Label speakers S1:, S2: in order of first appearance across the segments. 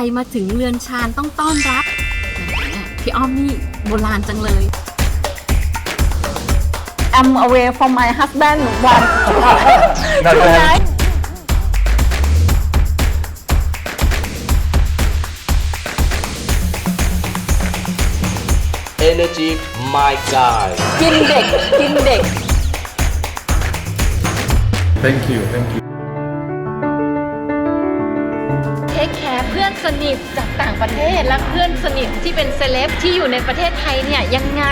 S1: รมาถึงเรือนชานต้องต้อนรับแหมพี่อ้อมนี่โบราณจังเลย
S2: I'm away from my husband one
S3: Not bad.
S4: Energy my guy
S2: กินเด็ก กินเด็ก
S3: Thank you, thank you.
S1: อนสนิทจากต่างประเทศและเพื่อนสนิทที่เป็นเซเลบที่อยู่ในประเทศไทยเนี่ยยังไง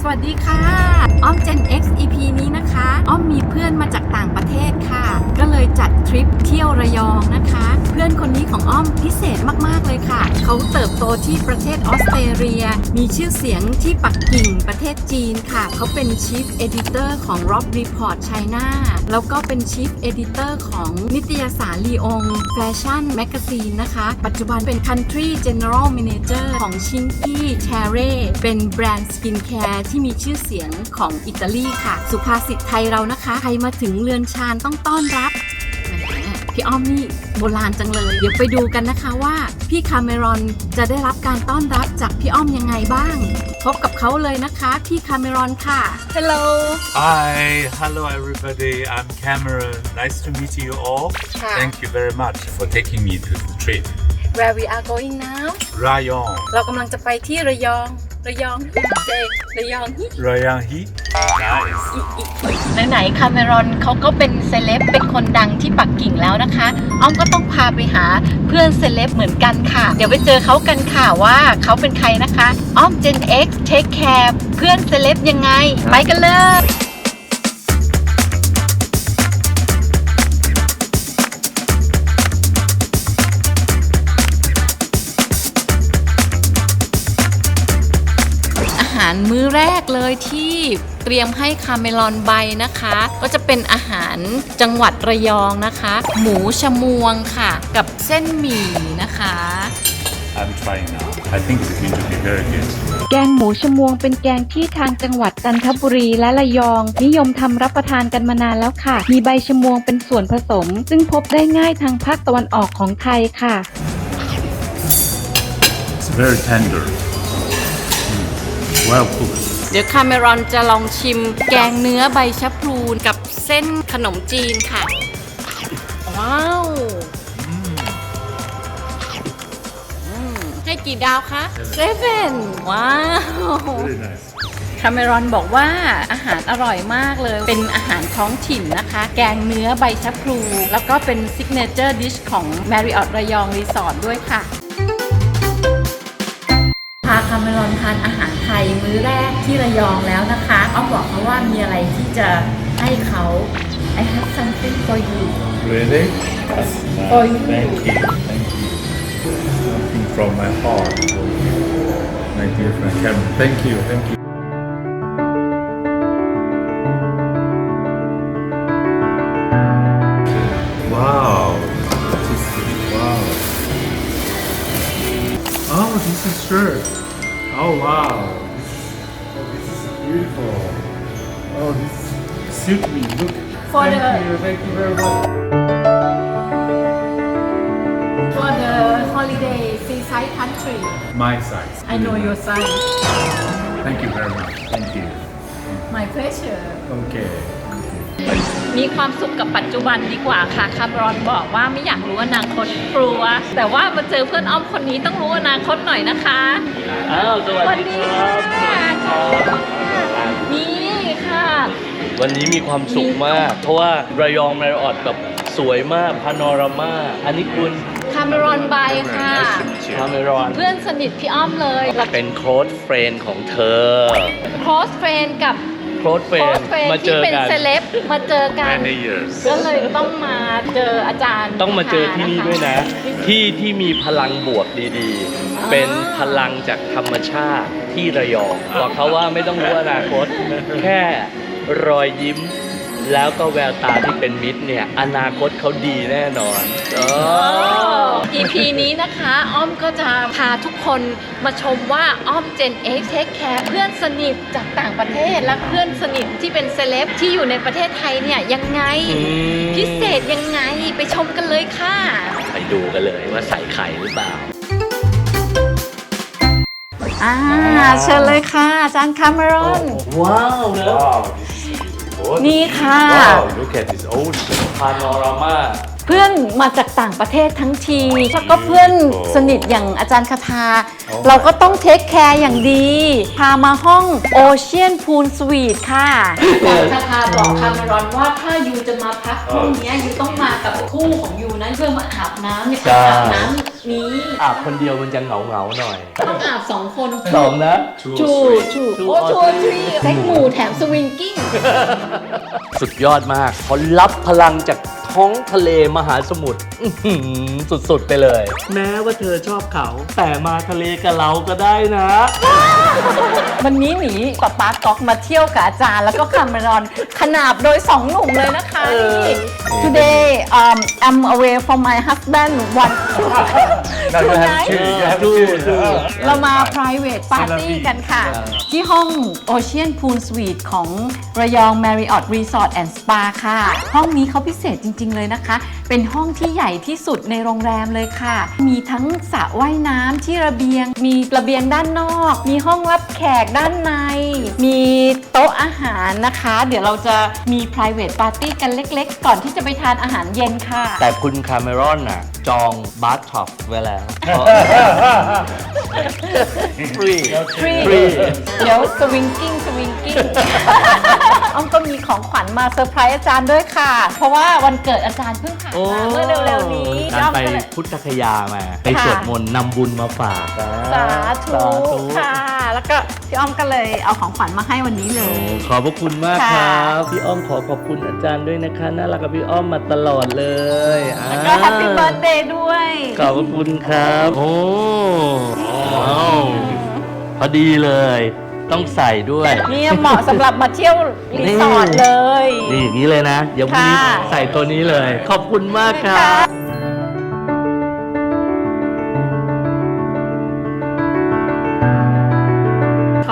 S1: สวัสดีค่ะอ้อม Gen X EP นี้นะคะ อ้อมมีเพื่อนมาจากต่างประเทศค่ะ ก็เลยจัดทริปเที่ยวระยองนะคะ เพื่อนคนนี้ของอ้อมพิเศษมาก ๆ เลยค่ะ เขาเติบโตที่ประเทศออสเตรเลีย มีชื่อเสียงที่ปักกิ่งประเทศจีนค่ะ เขาเป็น Chief Editor ของ Rob Report China แล้วก็เป็น Chief Editor ของนิตยสารลีองแฟชั่นแมกซีนนะคะ ปัจจุบันเป็น Country General Manager ของ Shinky c h a r e เป็นแบรนด์สกินแคร์ที่มีชื่อเสียงของอิตาลีค่ะ สุภาษิตไทยเรานะคะ ใครมาถึงเรือนชานต้องต้อนรับแหมพี่อ้อมนี่โบราณจังเลย เดี๋ยวไปดูกันนะคะว่า พี่คาเมรอนจะได้รับการต้อนรับจากพี่อ้อมยังไงบ้าง พบกับเขาเลยนะคะพี่คาเมรอนค่ะ Hello
S5: Hi, hello everybody. I'm Cameron. Nice to meet you all.
S1: Hi.
S5: Thank you very much for taking me to the trip.
S1: Where we are going now
S5: Rayong.
S1: เรากำลังจะไปที่ระยอง ระยองเจระยอง
S5: Rayong Heat. Nice.
S1: ไหนๆคาเมรอนเขาก็เป็นเซเลบเป็นคนดังที่ปักกิ่งแล้วนะคะ อ้อมก็ต้องพาไปหาเพื่อนเซเลบเหมือนกันค่ะ เดี๋ยวไปเจอเขากันค่ะว่าเขาเป็นใครนะคะ อ้อม Gen X Take Care เพื่อนเซเลบยังไง ไปกันเลยาหารมื้อแรกเลยที่เตรียมให้คาเมลอนใบนะคะ ก็จะเป็นอาหารจังหวัดระยองนะคะ หมูชะมวงค่ะ กับเส้นหมี่นะคะ
S5: I'm trying now. I think it's going to be very good.
S2: แกงหมูชมวงเป็นแกงที่ทางจังหวัดจันทบุรีและระยอง นิยมทำรับประทานกันมานานแล้วค่ะ มีใบชมวงเป็นส่วนผสม ซึ่งพบได้ง่ายทางภาคตะวันออกของไทยค่ะ
S5: It's very tender. Mm. Well cooked.
S1: เดี๋ยวคาเมรอนจะลองชิมแกงเนื้อใบชะพลูกับเส้นขนมจีนค่ะ ว้าวอืมให้กี่ดาวคะเซเว่นว้าว
S5: Very nice.
S1: คาเมรอนบอกว่าอาหารอร่อยมากเลย เป็นอาหารท้องถิ่นนะคะ แกงเนื้อใบชะพลู แล้วก็เป็นซิกเนเจอร์ดิชของ Marriott ระยองรีสอร์ทด้วยค่ะพาคาเมรอนทานอาหารไทยมื้อแรกที่ระยองแล้วนะคะอ้อมบอกเขาว่ามีอะไรที่จะให้เขา I have something for you
S5: Really? That's nice.
S1: For you.
S5: Thank you. Thank you. Something from my heart. My dear friend Cameron. Thank you. Thank you. Wow. This is, wow. Oh, this is shirt. Oh, wow. This is, oh, this is beautiful. Oh, this suit me. Look.
S1: For
S5: thank
S1: the-
S5: you. Thank you very much.
S1: for the holiday seaside country
S5: My size.
S1: I know your size
S5: Thank you very much. Thank you.
S1: my pleasure
S5: Okay.
S1: มีความสุขกับปัจจุบันดีกว่าค่ะคามรอนบอกว่าไม่อยากรู้อนาคตกลัว แต่ว่ามาเจอเพื่อนอ้อมคนนี้ต้องรู้อนาคตหน่อยนะคะ
S4: อ้าวสวัส
S1: สวัส
S4: ดี
S1: ดี
S4: ค
S1: ค่ะ
S4: รับ
S1: นี่ค่ะ
S4: วันนี้มีความสุขมาก เพราะว่าระยองแมรออดแบบสวยมากพานอรามา อันนี้คุณ
S1: คาเมรอนไบค่ะ
S4: คาเมรอน
S1: เพื่อนสนิทพี่อ้อมเลยแล้ว
S4: เป็นโค้ดเฟรนของเธอ
S1: close friend กับ
S4: โค้ดเฟรน
S1: close friend
S4: มาเจ
S1: ที่
S4: อ
S1: เป็น
S4: กัน
S1: เซเลบมาเจอกัน
S5: Many years.
S1: ก็เลยต้องมาเจออาจารย์
S4: ต้องมาเจอที่นี่ด้วยนะ ที่ที่มีพลังบวกดีๆ เป็นพลังจากธรรมชาติที่ระยองบอกเขาว่าไม่ต้องรู้อนาคต แค่รอยยิ้ม แล้วก็แววตาที่เป็นมิตรเนี่ย อนาคตเขาดีแน่นอนอ๋อ
S1: EP นี้นะคะ อ้อมก็จะพาทุกคนมาชมว่าอ้อม Gen X Take Care เพื่อนสนิทจากต่างประเทศและเพื่อนสนิทที่เป็นเซเลบที่อยู่ในประเทศไทยเนี่ยยังไงพิเศษยังไงไปชมกันเลยค่ะ
S4: ไปดูกันเลยว่าใส่ไข่หรือเปล่า
S1: อ่าเชิญเลยค่ะอาจารย์คาเมรอน
S4: ว้าวนะ
S3: Wow, this is beautiful.
S1: นี่ค่ะ
S3: Wow, look at this ocean.
S4: พานอรามา
S1: เพื่อนมาจากต่างประเทศทั้งทีแล้วก็เพื่อนสนิทอย่างอาจารย์คาทา เราก็ต้องเทคแคร์อย่างดี พามาห้องโอเชียนพูลสวีทค่ะ อาจารย์คาทาบอกคาเมรอนว่าถ้ายูจะมาพักห้องเนี้ยยูต้องมากับคู่ของยูนะเพื่อมาอาบน้ำในอ่างอาบน้ำนี้
S4: อาบคนเดียวมันจะเหงาเหงาๆหน่อย
S1: ต้องอาบสองคน
S4: สองนะ
S3: Two
S1: ชู
S3: or three.
S1: ชูโอ้ชูทรีแท็กหมู่แถมสวิงกิ้ง
S4: สุดยอดมากเพราะรับพลังจากท้องทะเลมหาสมุทรอื้อหือสุดๆไปเลย แม้ว่าเธอชอบเขา แต่มาทะเลกับเราก็ได้นะ
S1: วันนี้หนีป๊าป๊าก๊อกมาเที่ยวกับอาจารย์ แล้วก็คาเมรอนขนาบโดยสองหนุ่มเลยนะคะนี่ today um, I'm away from my husband one
S3: Now you have
S1: Tonight?
S3: two. You have
S4: Two,
S3: two.
S4: two.
S3: Ah.
S1: เรามา private party กันค่ะ ที่ห้อง Ocean Pool Suite ของระยอง Marriott Resort and Spa ค่ะ ห้องนี้เขาพิเศษจริง ๆ เลยนะคะ เป็นห้องที่ใหญ่ที่สุดในโรงแรมเลยค่ะ มีทั้งสระว่ายน้ำที่ระเบียง มีระเบียงด้านนอก มีห้องรับแขกด้านใน มีโต๊ะอาหารนะคะ เดี๋ยวเราจะมี private party กันเล็ก ๆ ก่อนที่จะไปทานอาหารเย็นค่ะ
S4: แต่คุณคาเมรอนน่ะจองบาร์ท็อปไว้แล้วฟรี
S1: ฟรี
S4: ฟรี
S1: เดี๋ยวสวิงกิ้งสวิงกิ้งอ้อมก็มีของขวัญมาเซอร์ไพรส์อาจารย์ด้วยค่ะ เพราะว่าวันเกิดอาจารย์เพิ่งผ่านมาเมื่อเร็วๆนี้
S4: การไป
S1: อ้อมก็เลย
S4: พุทธคยามา ไป
S1: ค่ะ
S4: สวดมนต์นำบุญมาฝากนะ
S1: สาธุค่ะ แล้วก็พี่อ้อมก็เลยเอาของขวัญมาให้วันนี้เล
S4: โอ้
S1: ย
S4: ขอบพระคุณมากค
S1: ค่ะ
S4: รับพี่อ้อมขอขอบคุณอาจารย์ด้วยนะคะน่ารักกับพี่อ้อมมาตลอดเลยอ่า
S1: แล้วก็แฮปปี้เบิร์ดเดย์ด้วย
S4: ขอบพระคุณครับ โอ้ว้าวพอดีเลย ต้องใส่ด้วย
S1: เนี่ยเหมาะสำหรับมาเที่ยวรีสอร์ทเลย
S4: นี่อย่างนี้เลยนะ เดี๋ยวพรุ่งนี้
S1: ค่ะ
S4: ใส่ตัวนี้เลย ขอบคุณมากครั
S1: ค่ะ
S4: บ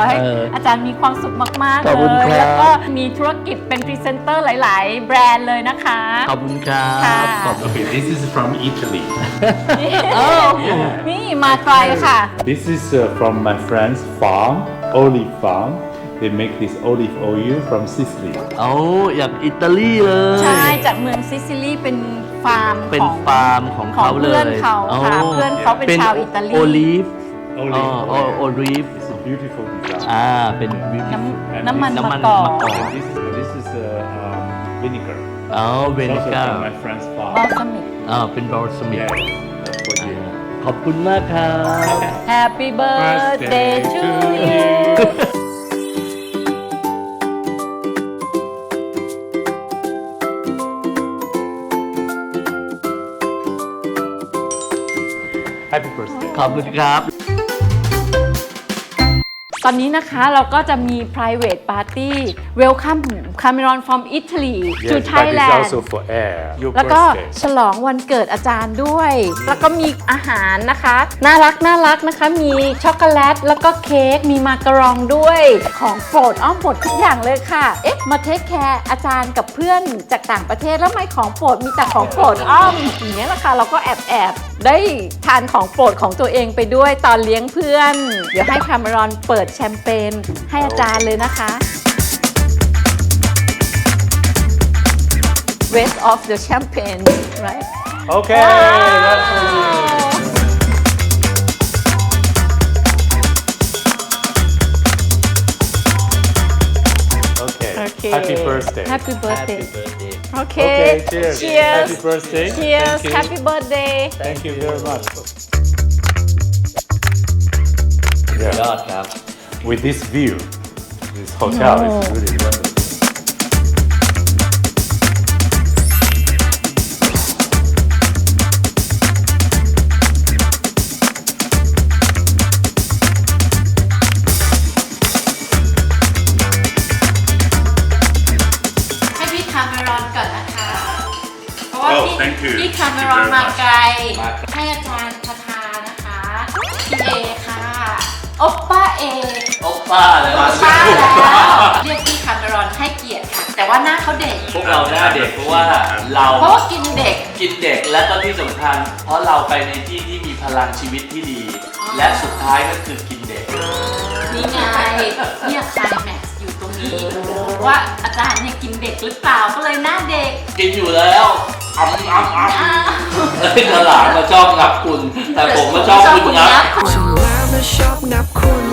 S1: อให้
S4: เอออ
S1: อาจารย์มีความสุขมากๆ
S4: ขอบ
S1: เล
S4: คุณ
S1: ย
S4: ครับ
S1: แล้วก็มีธุรกิจเป็นพรีเซนเตอร์หลาย ๆ แบรนด์เลยนะคะ
S4: ขอบคุณครั
S1: ค่ะ
S4: บขอบคุณ
S5: Okay, this is from Italy.
S1: นี่มาไกลค่ะ
S5: This is uh, from my friend's farm, olive farm. They make this olive oil from Sicily.
S4: เอาอย่างอิตาลีเลย
S1: ใช่ จากเมืองซิซิลีเป็นฟาร์ม
S4: เป็น
S1: ของ
S4: ฟาร์มของ
S1: ของ
S4: เขาเลย
S1: เพื่อนเขาค่ะ
S4: โเพื่
S1: อนเขาเป็นชาวอิตาลี
S4: โอลีฟ
S5: Olive
S4: อ๋อ
S5: oil.
S4: โอลีฟ
S5: It's a beautiful design.
S4: อ่าเป็น
S1: น้ำ
S5: And
S1: น้ำมัน
S4: น้ำมั
S1: มะ
S4: น
S1: กอก
S4: มะกอก
S5: And this is this is uh, um, vinegar.
S4: อ๋อเว
S5: It's
S4: นิ
S5: also
S4: ก้า
S5: from my friend's
S1: บอ
S5: farm.
S1: สมิก
S4: อ่าเป็นบอลสมิธ
S5: Yeah, that's for you.
S4: ขอบคุณมากครับ
S1: Happy birthday to you
S5: Happy birthday.
S4: ขอบคุณครับ
S1: ตอนนี้นะคะเราก็จะมี private party welcome Cameron from Italy to
S5: Yes, but it's
S1: Thailand
S5: also for air. Your
S1: แล้วก็
S5: birthday.
S1: ฉลองวันเกิดอาจารย์ด้วย แล้วก็มีอาหารนะคะ น่ารักน่ารักนะคะ มีช็อกโกแลต แล้วก็เค้ก มีมาการองด้วย ของโปรดอ้อมหมดทุกอย่างเลยค่ะ เอ๊ะ มาเทคแคร์อาจารย์กับเพื่อนจากต่างประเทศแล้วทำไม่ของโปรดมีแต่ของโปรดอ้อมอย่างนี้ยแหละค่ะเราก็แอบแอบๆ ได้ทานของโปรดของตัวเองไปด้วยตอนเลี้ยงเพื่อน เดี๋ยวให้คาเมรอนเปิดแชมเปญให้อาจารย์เลยนะคะ Rest of the champagne right
S5: Okay, that's for you. Okay.
S1: Okay.
S5: Happy birthday.
S1: Happy birthday.
S4: Happy birthday
S1: Okay.
S5: Okay, cheers.
S1: Cheers.
S5: Happy birthday.
S1: Cheers.
S5: Thank you.
S1: Happy birthday.
S5: Thank you very much.
S4: ย
S5: Yeah.
S4: อดครับ
S5: With this view, this hotel is really wonderful.
S1: เพราะว่า
S5: Oh,
S1: พี่
S5: thank you.
S1: พี่
S5: Thank
S1: คา
S5: you
S1: เมรอน
S5: very
S1: มา
S5: much.
S1: ไกลให้อาจารย์คาทานะคะพี่เอค่ะโอปป้าเอ
S4: โอป้าเลย
S1: โอปป้าแล้วเรียกพี่คาเมรอนให้เกียรติค่ะ แต่ว่าหน้าเขาเด็ก
S4: พวกเราหน้าเด็กเพราะว่าเรา
S1: เพราะว่ากินเด็ก
S4: กินเด็กและก็ที่สำคัญ เพราะเราไปในที่ที่มีพลังชีวิตที่ดี และสุดท้ายก็คือกินเด็ก
S1: นี่ไงเนี่ยคลายแม็กซ์อยู่ตรงนี้ว่าอาจารย์เนี่ยกินเด็กหรือเปล่าก็เลยหน้าเด็ก
S4: กินอยู่แล้ว อ้ำอ้ำอ้ำ
S1: อ้ว
S4: เฮ้ยตลาดมาชอบงับคุณ แต่ผมก็ชอบคุณงับ
S6: ส่วนแล้วนะชอบนับคุณ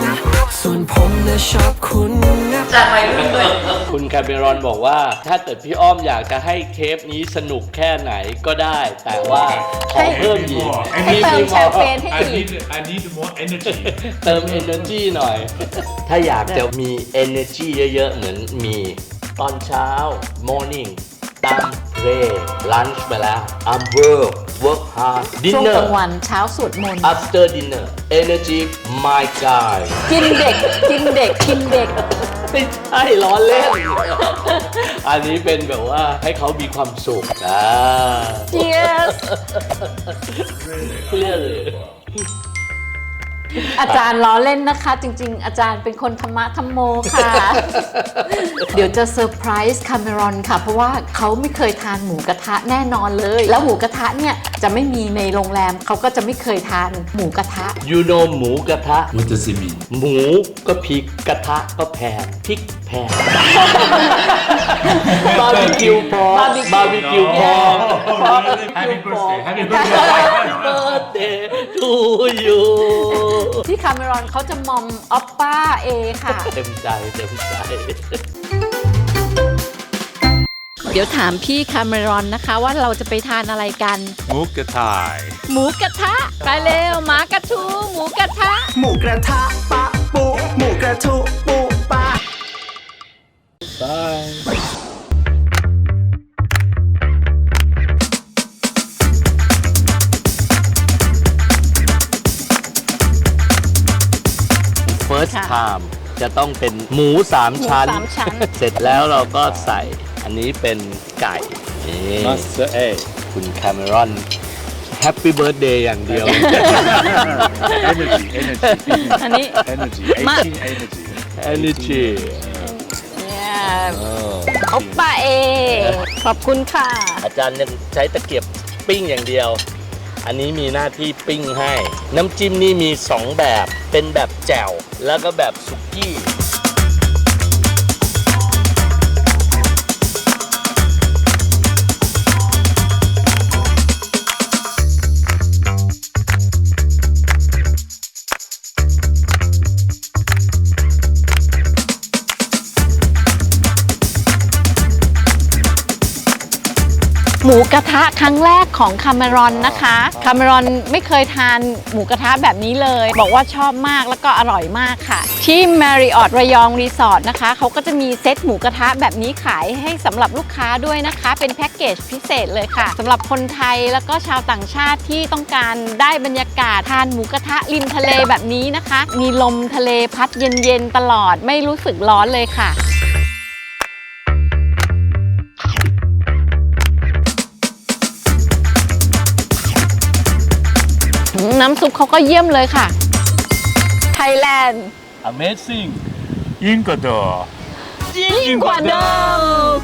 S6: ส่วนผมนะชอบคุณนับ
S1: จะไปรุ่นด้วย
S4: คุณคาเมรอนบอกว่า ถ้าเกิดพี่อ้อมอยากจะให้เทปนี้สนุกแค่ไหนก็ได้ แต่ว่าขอเพิ่มอีก
S1: ให้เติมแชมเปญให้อีก
S5: need I need more energy.
S4: เติม energy หน่อย ถ้าอยากจะมี energy เยอะๆ เหมือนมี ตอนเช้า morning ตั้ ง pray lunch ไปแล้ว I'm work work hard
S1: ช่วง
S4: dinner
S1: กลางวันเช้าสวดมนต์
S4: after dinner energy my guy
S1: กินเด็ก กินเด็ก กินเด็ก
S4: ไม่ใช่ล้อเล่น อันนี้เป็นแบบว่าให้เขามีความสุขนะ
S1: yes
S4: เรื่องเลย
S1: อาจารย์ล้อเล่นนะคะ จริง ๆ อาจารย์เป็นคนธรรมะธรรมโมค่ะ เดี๋ยวจะเซอร์ไพรส์คาเมรอนค่ะ เพราะว่าเขาไม่เคยทานหมูกระทะแน่นอนเลย แล้วหมูกระทะเนี่ยจะไม่มีในโรงแรมเขาก็จะไม่เคยทานหมูกระทะ
S4: ยูโนหมูกระทะ
S3: What does it mean?
S4: หมูก็พริกกระทะก็แพงพริกแพง บาร์บีคิวพอบาร์บีคิวพอ
S5: Happy birthday. Happy birthday.
S4: เบิร์ดเดย์ทูยู
S1: ที่คาเมรอนเขาจะมอมออปป้าเอค่ะ
S4: เต็มใจเต็มใจ
S1: เดี๋ยวถามพี่คาเมรอนนะคะว่าเราจะไปทานอะไรกัน
S5: Mukatai.
S1: หมูกระทะ ไปเร็วหมากระทู หมูกระทะ
S6: หมูกระทะปะปุหมูกระทุปุปะ
S4: first
S1: ค่ะ
S4: time จะต้องเป็นหมูสามชั้น
S1: หมูสามชั้น
S4: เสร็จแล้วเราก็ใส่อันนี้เป็นไก่นี่
S3: Master A.
S4: คุณคาเมรอนแฮปปี้เบิร์ดเดย์อย่างเดียว
S5: energy, energy.
S1: อันนี้
S5: energy.
S1: Ma-
S5: 18 energy.
S4: energy
S1: เนี่ยโอปป้าเอ ขอบคุณค่ะ
S4: อาจารย์ยังใช้ตะเกียบปิ้งอย่างเดียว อันนี้มีหน้าที่ปิ้งให้ น้ำจิ้มนี่มี 2 แบบ เป็นแบบแจ่ว แล้วก็แบบสุ
S1: กี้ ระทะครั้งแรกของคาเมรอนนะคะคาเมรอนไม่เคยทานหมูกระทะแบบนี้เลย บอกว่าชอบมากแล้วก็อร่อยมากค่ะ ที่ Marriott ระยองรีสอร์ทนะคะเขาก็จะมีเซตหมูกระทะแบบนี้ขายให้สำหรับลูกค้าด้วยนะคะ เป็นแพ็กเกจพิเศษเลยค่ะสำหรับคนไทยแล้วก็ชาวต่างชาติที่ต้องการได้บรรยากาศทานหมูกระทะริมทะเลแบบนี้นะคะ มีลมทะเลพัดเย็นๆตลอดไม่รู้สึกร้อนเลยค่ะ น้ำซุปเขาก็เยี่ยมเลยค่ะ ไทยแลนด์
S4: amazing
S5: Ingador.
S1: ยิ่งกว่าเดิม